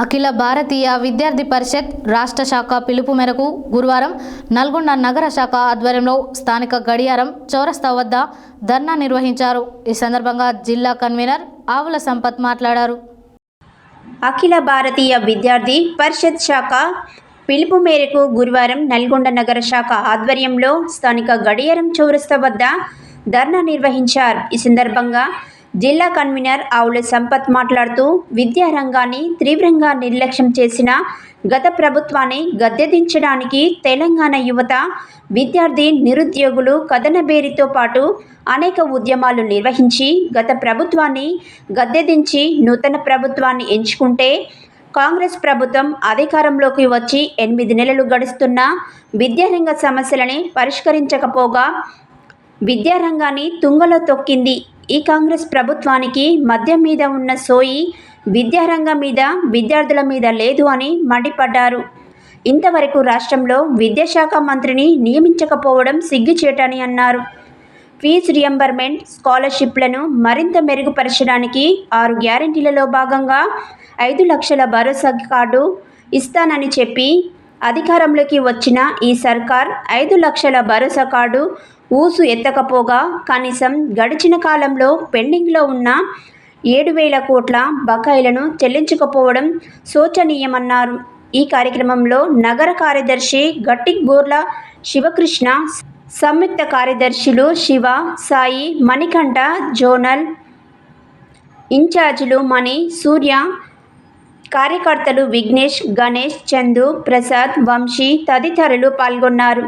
అఖిల భారతీయ విద్యార్థి పరిషత్ రాష్ట్ర శాఖ పిలుపు మేరకు గురువారం నల్గొండ నగర శాఖ ఆధ్వర్యంలో స్థానిక గడియారం చౌరస్తా వద్ద ధర్నా నిర్వహించారు. ఈ సందర్భంగా జిల్లా కన్వీనర్ ఆవుల సంపత్ మాట్లాడారు. అఖిల భారతీయ విద్యార్థి పరిషత్ శాఖ పిలుపు మేరకు గురువారం నల్గొండ నగర శాఖ ఆధ్వర్యంలో స్థానిక గడియారం చౌరస్తా వద్ద ధర్నా నిర్వహించారు. ఈ సందర్భంగా జిల్లా కన్వీనర్ ఆవుల సంపత్ మాట్లాడుతూ విద్యారంగాన్ని తీవ్రంగా నిర్లక్ష్యం చేసిన గత ప్రభుత్వాన్ని గద్దెదించడానికి తెలంగాణ యువత విద్యార్థి నిరుద్యోగులు కథనబేరితో పాటు అనేక ఉద్యమాలు నిర్వహించి గత ప్రభుత్వాన్ని గద్దెదించి నూతన ప్రభుత్వాన్ని ఎంచుకుంటే కాంగ్రెస్ ప్రభుత్వం అధికారంలోకి వచ్చి ఎనిమిది నెలలు గడుస్తున్న విద్యారంగ సమస్యలని పరిష్కరించకపోగా విద్యారంగాన్ని తుంగలో తొక్కింది ఈ కాంగ్రెస్ ప్రభుత్వానికి మద్యం మీద ఉన్న సోయి విద్యారంగం మీద విద్యార్థుల మీద లేదు అని మండిపడ్డారు. ఇంతవరకు రాష్ట్రంలో విద్యాశాఖ మంత్రిని నియమించకపోవడం సిగ్గుచేటని అన్నారు. ఫీజు రియంబర్మెంట్ స్కాలర్షిప్లను మరింత మెరుగుపరచడానికి ఆరు గ్యారెంటీలలో భాగంగా ఐదు లక్షల భరోసా కార్డు ఇస్తానని చెప్పి అధికారంలోకి వచ్చిన ఈ సర్కార్ ఐదు లక్షల భరోసా కార్డు ఊసు ఎత్తకపోగా కనీసం గడిచిన కాలంలో పెండింగ్లో ఉన్న ఏడు వేల కోట్ల బకాయిలను చెల్లించకపోవడం శోచనీయమన్నారు. ఈ కార్యక్రమంలో నగర కార్యదర్శి గట్టి గోర్ల శివకృష్ణ సంయుక్త కార్యదర్శులు శివ సాయి మణికంఠ జోనల్ ఇన్ఛార్జీలు మణి సూర్య కార్యకర్తలు విఘ్నేష్ గణేష్ చందు ప్రసాద్ వంశీ తదితరులు పాల్గొన్నారు.